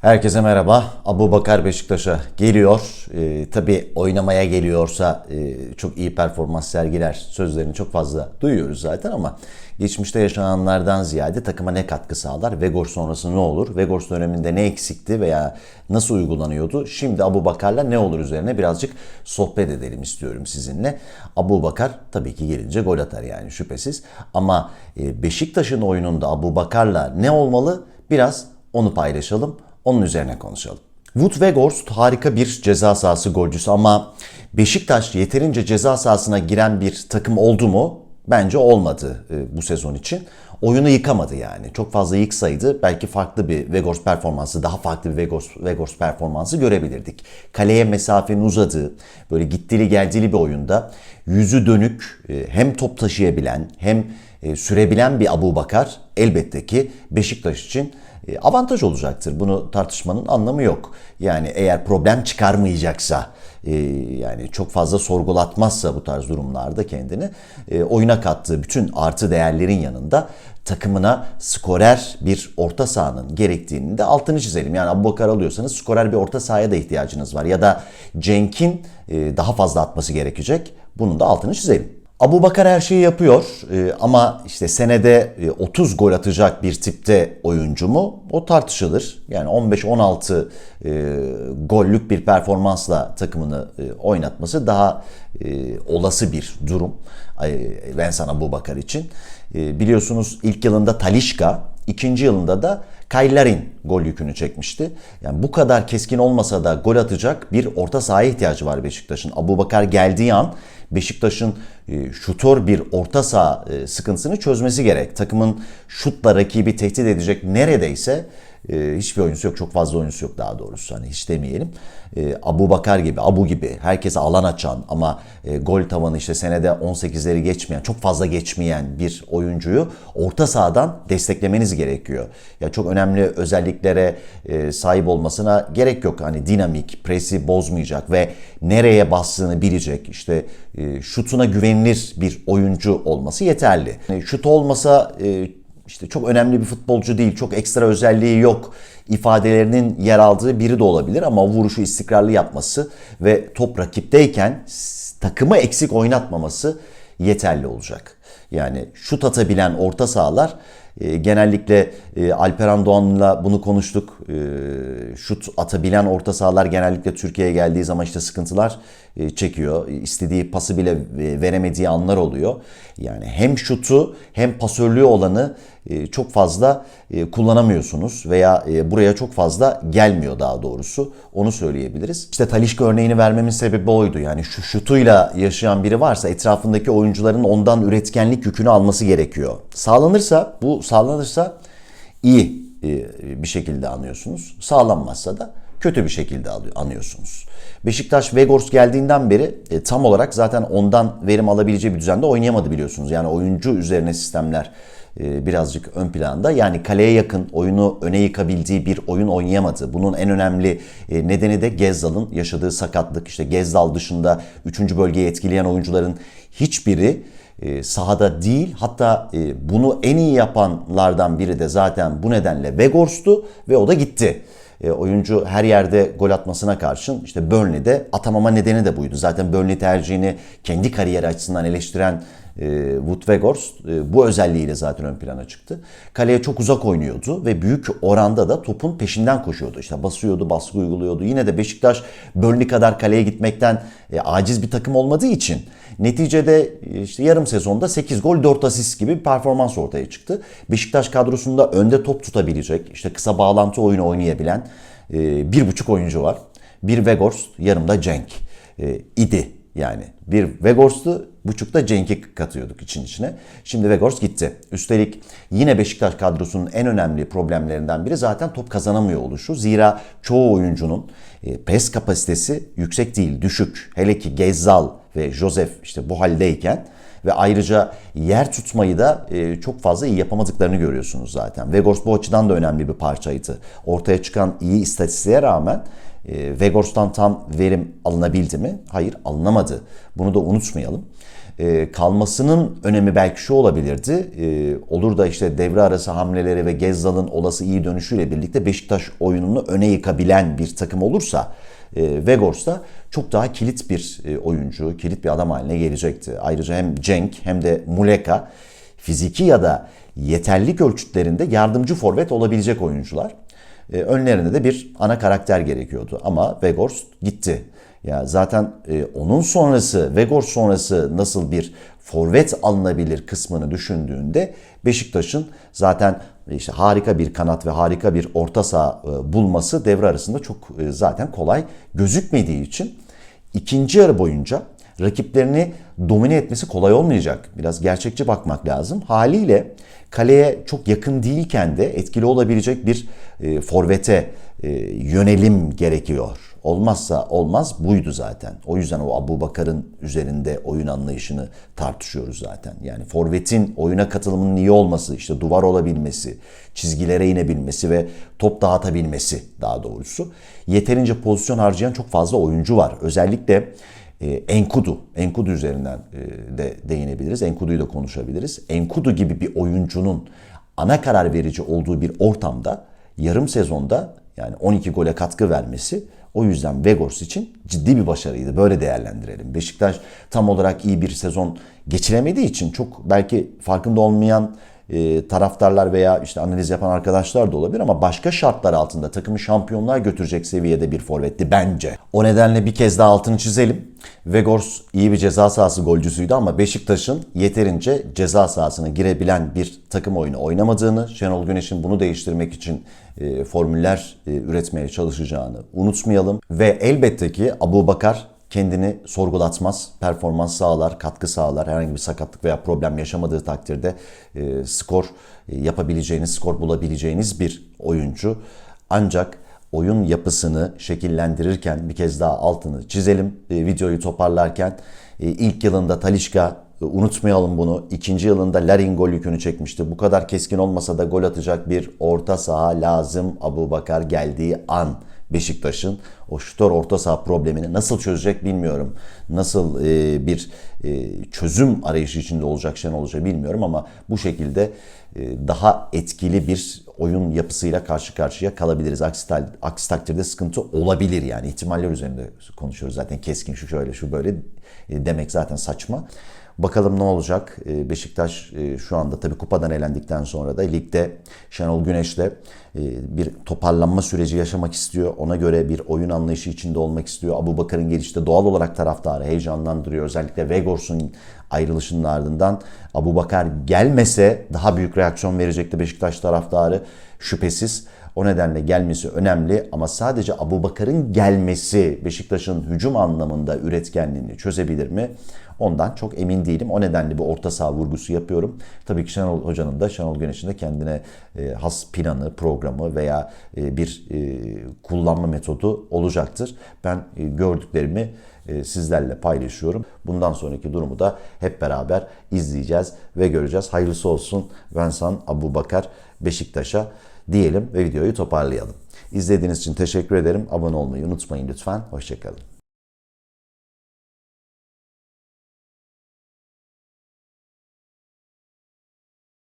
Herkese merhaba. Abu Bakar Beşiktaş'a geliyor. Ee, tabii oynamaya geliyorsa e, çok iyi performans sergiler sözlerini çok fazla duyuyoruz zaten ama geçmişte yaşananlardan ziyade takıma ne katkı sağlar? Vegors sonrası ne olur? Vegors döneminde ne eksikti veya nasıl uygulanıyordu? Şimdi Abu Bakar'la ne olur üzerine birazcık sohbet edelim istiyorum sizinle. Abu Bakar tabii ki gelince gol atar yani şüphesiz. Ama e, Beşiktaş'ın oyununda Abu Bakar'la ne olmalı? Biraz onu paylaşalım. Onun üzerine konuşalım. Wout Weghorst harika bir ceza sahası golcüsü ama Beşiktaş yeterince ceza sahasına giren bir takım oldu mu? Bence olmadı e, bu sezon için. Oyunu yıkamadı yani. Çok fazla yıksaydı belki farklı bir Weghorst performansı, daha farklı bir Weghorst, Weghorst performansı görebilirdik. Kaleye mesafenin uzadığı, böyle gittili geldili bir oyunda yüzü dönük, e, hem top taşıyabilen hem e, sürebilen bir Abu Bakar elbette ki Beşiktaş için avantaj olacaktır. Bunu tartışmanın anlamı yok. Yani eğer problem çıkarmayacaksa e, yani çok fazla sorgulatmazsa bu tarz durumlarda kendini e, oyuna kattığı bütün artı değerlerin yanında takımına skorer bir orta sahanın gerektiğini de altını çizelim. Yani Abu Bakar alıyorsanız skorer bir orta sahaya da ihtiyacınız var. Ya da Cenk'in daha fazla atması gerekecek. Bunun da altını çizelim. Abu Bakar her şeyi yapıyor ee, ama işte senede 30 e, gol atacak bir tipte oyuncu mu? O tartışılır. Yani 15-16 e, gollük bir performansla takımını e, oynatması daha olası bir durum Vincent Abu Bakar için. Biliyorsunuz ilk yılında Talişka, ikinci yılında da Kaylarin gol yükünü çekmişti. Yani bu kadar keskin olmasa da gol atacak bir orta sahaya ihtiyacı var Beşiktaş'ın. Abu Bakar geldiği an Beşiktaş'ın e, şutör bir orta saha e, sıkıntısını çözmesi gerek. Takımın şutla rakibi tehdit edecek neredeyse e, hiçbir oyuncusu yok. Çok fazla oyuncusu yok daha doğrusu. Hani hiç demeyelim. E, Abu Bakar gibi, Abu gibi herkese alan açan ama e, gol tavanı işte senede 18'leri geçmeyen, çok fazla geçmeyen bir oyuncuyu orta sahadan desteklemeniz gerekiyor. Ya çok önemli özelliklere e, sahip olmasına gerek yok. Hani dinamik, presi bozmayacak ve nereye bastığını bilecek. İşte e, şutuna güvenilir bir oyuncu olması yeterli. Yani şut olmasa e, işte çok önemli bir futbolcu değil, çok ekstra özelliği yok ifadelerinin yer aldığı biri de olabilir ama vuruşu istikrarlı yapması ve top rakipteyken takımı eksik oynatmaması yeterli olacak. Yani şut atabilen orta sahalar e, genellikle e, Alperen Doğan'la bunu konuştuk. E, şut atabilen orta sahalar genellikle Türkiye'ye geldiği zaman işte sıkıntılar e, çekiyor. İstediği pası bile veremediği anlar oluyor. Yani hem şutu hem pasörlüğü olanı çok fazla e, kullanamıyorsunuz veya buraya çok fazla gelmiyor daha doğrusu. Onu söyleyebiliriz. İşte Talişka örneğini vermemin sebebi oydu. Yani şu şutuyla yaşayan biri varsa etrafındaki oyuncuların ondan üretkenlik yükünü alması gerekiyor. Sağlanırsa bu sağlanırsa iyi bir şekilde anlıyorsunuz. Sağlanmazsa da kötü bir şekilde anıyorsunuz. Beşiktaş Vegors geldiğinden beri e, tam olarak zaten ondan verim alabileceği bir düzende oynayamadı biliyorsunuz. Yani oyuncu üzerine sistemler e, birazcık ön planda. Yani kaleye yakın oyunu öne yıkabildiği bir oyun oynayamadı. Bunun en önemli e, nedeni de Gezzal'ın yaşadığı sakatlık. İşte Gezzal dışında 3. bölgeyi etkileyen oyuncuların hiçbiri e, sahada değil hatta e, bunu en iyi yapanlardan biri de zaten bu nedenle Vegors'tu ve o da gitti. E, oyuncu her yerde gol atmasına karşın işte Burnley'de atamama nedeni de buydu. Zaten Burnley tercihini kendi kariyeri açısından eleştiren e, Wood Weghorst e, bu özelliğiyle zaten ön plana çıktı. Kaleye çok uzak oynuyordu ve büyük oranda da topun peşinden koşuyordu. İşte basıyordu, baskı uyguluyordu. Yine de Beşiktaş Burnley kadar kaleye gitmekten e, aciz bir takım olmadığı için neticede işte yarım sezonda 8 gol 4 asist gibi bir performans ortaya çıktı. Beşiktaş kadrosunda önde top tutabilecek, işte kısa bağlantı oyunu oynayabilen bir buçuk oyuncu var. Bir Weghorst, yarımda Cenk idi yani bir Vegors'tu, buçukta Cenk'i katıyorduk için içine. Şimdi Vegors gitti. Üstelik yine Beşiktaş kadrosunun en önemli problemlerinden biri zaten top kazanamıyor oluşu. Zira çoğu oyuncunun e, pes kapasitesi yüksek değil, düşük. Hele ki Gezzal ve Josef işte bu haldeyken ve ayrıca yer tutmayı da e, çok fazla iyi yapamadıklarını görüyorsunuz zaten. Vegors bu açıdan da önemli bir parçaydı. Ortaya çıkan iyi istatistiğe rağmen E, Vegors'tan tam verim alınabildi mi? Hayır alınamadı. Bunu da unutmayalım. E, kalmasının önemi belki şu olabilirdi. E, olur da işte devre arası hamleleri ve Gezzal'ın olası iyi dönüşüyle birlikte Beşiktaş oyununu öne yıkabilen bir takım olursa e, Vegors da çok daha kilit bir e, oyuncu, kilit bir adam haline gelecekti. Ayrıca hem Cenk hem de Muleka fiziki ya da yeterlik ölçütlerinde yardımcı forvet olabilecek oyuncular. E, önlerinde de bir ana karakter gerekiyordu ama Vegors gitti. Ya zaten e, onun sonrası, Vegors sonrası nasıl bir forvet alınabilir kısmını düşündüğünde Beşiktaş'ın zaten işte harika bir kanat ve harika bir orta saha e, bulması devre arasında çok e, zaten kolay gözükmediği için ikinci yarı boyunca rakiplerini domine etmesi kolay olmayacak. Biraz gerçekçi bakmak lazım. Haliyle kaleye çok yakın değilken de etkili olabilecek bir e, forvete e, yönelim gerekiyor. Olmazsa olmaz buydu zaten. O yüzden o Abu Bakar'ın üzerinde oyun anlayışını tartışıyoruz zaten. Yani forvetin oyuna katılımının iyi olması, işte duvar olabilmesi, çizgilere inebilmesi ve top dağıtabilmesi daha doğrusu. Yeterince pozisyon harcayan çok fazla oyuncu var. Özellikle Enkudu, Enkudu üzerinden e, de değinebiliriz. Enkudu'yu da konuşabiliriz. Enkudu gibi bir oyuncunun ana karar verici olduğu bir ortamda yarım sezonda yani 12 gole katkı vermesi o yüzden Vegors için ciddi bir başarıydı. Böyle değerlendirelim. Beşiktaş tam olarak iyi bir sezon geçiremediği için çok belki farkında olmayan e, taraftarlar veya işte analiz yapan arkadaşlar da olabilir ama başka şartlar altında takımı şampiyonluğa götürecek seviyede bir forvetti bence. O nedenle bir kez daha altını çizelim. Vegors iyi bir ceza sahası golcüsüydü ama Beşiktaş'ın yeterince ceza sahasına girebilen bir takım oyunu oynamadığını, Şenol Güneş'in bunu değiştirmek için e, formüller e, üretmeye çalışacağını unutmayalım. Ve elbette ki Abu Bakar kendini sorgulatmaz, performans sağlar, katkı sağlar. Herhangi bir sakatlık veya problem yaşamadığı takdirde e, skor e, yapabileceğiniz, skor bulabileceğiniz bir oyuncu. Ancak oyun yapısını şekillendirirken bir kez daha altını çizelim. E, videoyu toparlarken e, ilk yılında Talişka e, Unutmayalım bunu. İkinci yılında Larin gol yükünü çekmişti. Bu kadar keskin olmasa da gol atacak bir orta saha lazım Abu Bakar geldiği an. Beşiktaş'ın o şutör orta saha problemini nasıl çözecek bilmiyorum. Nasıl e, bir e, çözüm arayışı içinde olacak Şenol Hoca bilmiyorum ama bu şekilde e, daha etkili bir oyun yapısıyla karşı karşıya kalabiliriz. Aksi, aksi takdirde sıkıntı olabilir yani ihtimaller üzerinde konuşuyoruz zaten keskin şu şöyle şu böyle demek zaten saçma. Bakalım ne olacak? Ee, Beşiktaş e, şu anda tabii kupadan elendikten sonra da ligde Şenol Güneş'le e, bir toparlanma süreci yaşamak istiyor. Ona göre bir oyun anlayışı içinde olmak istiyor. Abu Bakar'ın gelişte doğal olarak taraftarı heyecanlandırıyor. Özellikle Vegors'un ayrılışının ardından Abu Bakar gelmese daha büyük reaksiyon verecekti Beşiktaş taraftarı şüphesiz. O nedenle gelmesi önemli ama sadece Abu Bakar'ın gelmesi Beşiktaş'ın hücum anlamında üretkenliğini çözebilir mi? Ondan çok emin değilim. O nedenle bir orta saha vurgusu yapıyorum. Tabii ki Şenol Hoca'nın da Şenol Güneş'in de kendine e, has planı, programı veya e, bir e, kullanma metodu olacaktır. Ben gördüklerimi sizlerle paylaşıyorum. Bundan sonraki durumu da hep beraber izleyeceğiz ve göreceğiz. Hayırlısı olsun Vensan Abu Bakar Beşiktaş'a diyelim ve videoyu toparlayalım. İzlediğiniz için teşekkür ederim. Abone olmayı unutmayın lütfen. Hoşçakalın.